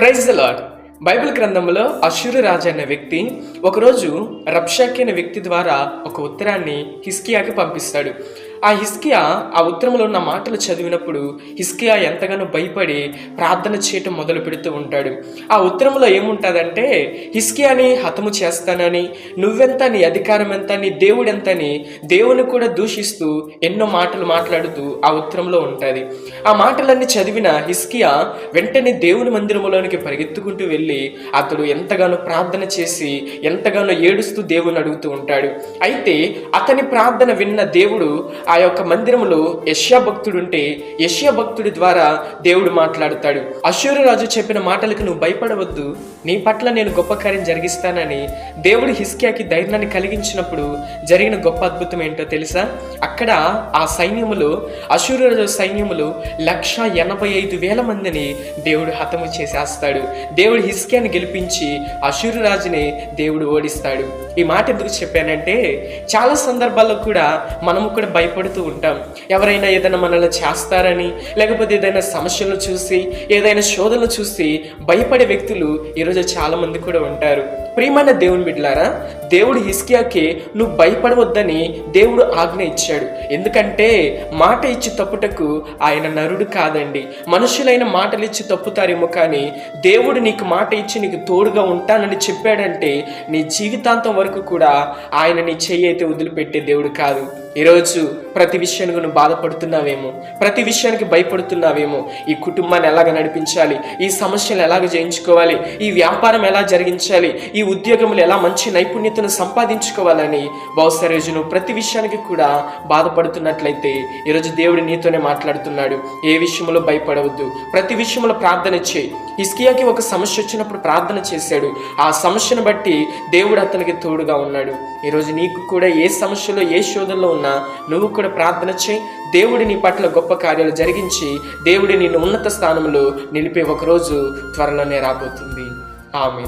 Praise the lord Bible గ్రంథంలో అశ్వరు రాజు అనే వ్యక్తి ఒకరోజు రబ్షాకి అనే వ్యక్తి ద్వారా ఒక ఉత్తరాన్ని హిస్కియాకి పంపిస్తాడు. ఆ హిస్కియా ఆ ఉత్తరంలో ఉన్న మాటలు చదివినప్పుడు హిస్కియా ఎంతగానో భయపడి ప్రార్థన చేయటం మొదలు పెడుతూ ఉంటాడు. ఆ ఉత్తరంలో ఏముంటుందంటే హిస్కియాని హతము చేస్తానని నువ్వెంత నీ అధికారం ఎంత నీ దేవుడెంత అని దేవుని కూడా దూషిస్తూ ఎన్నో మాటలు మాట్లాడుతూ ఆ ఉత్తరంలో ఉంటుంది. ఆ మాటలన్నీ చదివిన హిస్కియా వెంటనే దేవుని మందిరంలోనికి పరిగెత్తుకుంటూ వెళ్ళి అతడు ఎంతగానో ప్రార్థన చేసి ఎంతగానో ఏడుస్తూ దేవుని అడుగుతూ ఉంటాడు. అయితే అతని ప్రార్థన విన్న దేవుడు ఆ యొక్క మందిరంలో యష్యా భక్తుడు ఉంటే యష్యా భక్తుడి ద్వారా దేవుడు మాట్లాడుతాడు. అశ్వరరాజు చెప్పిన మాటలకు నువ్వు భయపడవద్దు. నీ పట్ల నేను గొప్ప కార్యం జరిగిస్తానని దేవుడు హిస్కియాకి ధైర్యాన్ని కలిగించినప్పుడు జరిగిన గొప్ప అద్భుతం ఏంటో తెలుసా? అక్కడ ఆ సైన్యములు అశ్వరరాజు సైన్యములు లక్ష ఎనభై ఐదు వేల మందిని దేవుడు హతము చేసేస్తాడు. దేవుడు హిస్కియాని గెలిపించి అశ్వరరాజుని దేవుడు ఓడిస్తాడు. ఈ మాట ఎందుకు చెప్పానంటే చాలా సందర్భాల్లో కూడా మనము కూడా భయపడుతూ ఉంటాం. ఎవరైనా ఏదైనా మనల్ని చేస్తారని లేకపోతే ఏదైనా సమస్యలను చూసి ఏదైనా శోధనలు చూసి భయపడే వ్యక్తులు ఈరోజు చాలా మంది కూడా ఉంటారు. ప్రియమైన దేవుని బిడ్డలారా దేవుడు హిస్కియాకి నువ్వు భయపడవద్దని దేవుడు ఆజ్ఞ ఇచ్చాడు. ఎందుకంటే మాట ఇచ్చి తప్పుటకు ఆయన నరుడు కాదండి. మనుషులైన మాటలు ఇచ్చి తప్పుతారేమో కానీ దేవుడు నీకు మాట ఇచ్చి నీకు తోడుగా ఉంటానని చెప్పాడంటే నీ జీవితాంతం వరకు కూడా ఆయన నీ చెయ్యి అయితే వదిలిపెట్టే దేవుడు కాదు. ఈరోజు ప్రతి విషయానికి నువ్వు బాధపడుతున్నావేమో ప్రతి విషయానికి భయపడుతున్నావేమో ఈ కుటుంబాన్ని ఎలాగ నడిపించాలి ఈ సమస్యలు ఎలాగ జయించుకోవాలి ఈ వ్యాపారం ఎలా జరిగించాలి ఈ ఉద్యోగంలో ఎలా మంచి నైపుణ్యతను సంపాదించుకోవాలని బహుశా రోజు నువ్వు ప్రతి విషయానికి కూడా బాధపడుతున్నట్లయితే ఈరోజు దేవుడు నీతోనే మాట్లాడుతున్నాడు. ఏ విషయంలో భయపడవద్దు. ప్రతి విషయంలో ప్రార్థన చేయి. హిస్కియాకి ఒక సమస్య వచ్చినప్పుడు ప్రార్థన చేశాడు. ఆ సమస్యను బట్టి దేవుడు అతనికి తోడుగా ఉన్నాడు. ఈరోజు నీకు కూడా ఏ సమస్యలో ఏ శోధనలో ఉన్నా నువ్వు కూడా ప్రార్థన చేయి. దేవుడి నీ పట్ల గొప్ప కార్యాలు జరిగించి దేవుడి నిన్ను ఉన్నత స్థానంలో నిలిపే ఒకరోజు త్వరలోనే రాబోతుంది. ఆమె